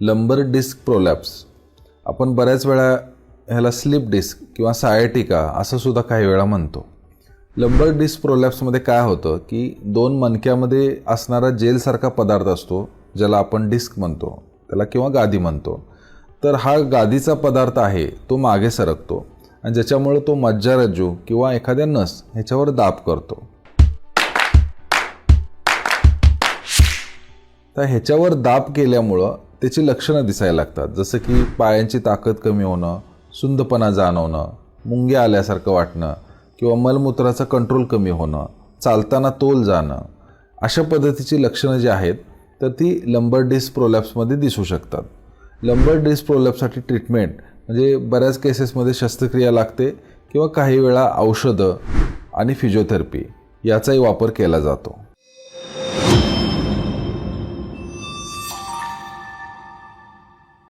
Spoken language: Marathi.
लंबर डिस्क प्रोलॅप्स आपण बऱ्याच वेळा ह्याला स्लिप डिस्क किंवा सायटिका असं सुद्धा काही वेळा म्हणतो. लंबर डिस्क प्रोलॅप्समध्ये काय होतं की दोन मणक्यामध्ये असणारा जेलसारखा पदार्थ असतो ज्याला आपण डिस्क म्हणतो त्याला किंवा गादी म्हणतो. तर हा गादीचा पदार्थ आहे तो मागे सरकतो आणि ज्याच्यामुळे तो मज्जारज्जू किंवा एखाद्या नस ह्याच्यावर दाब करतो. तर ह्याच्यावर दाब केल्यामुळं त्याची लक्षणं दिसायला लागतात. जसं की पायांची ताकद कमी होणं सुंदपणा जाणवणं मुंग्या आल्यासारखं वाटणं किंवा मलमूत्राचा कंट्रोल कमी होणं चालताना तोल जाणं. अशा पद्धतीची लक्षणं जी आहेत तर ती लंबर डिस्क प्रोलॅप्समध्ये दिसू शकतात. लंबर डिस्क प्रोलॅप्ससाठी ट्रीटमेंट म्हणजे बऱ्याच केसेसमध्ये शस्त्रक्रिया लागते किंवा काही वेळा औषधं आणि फिजिओथेरपी याचाही वापर केला जातो.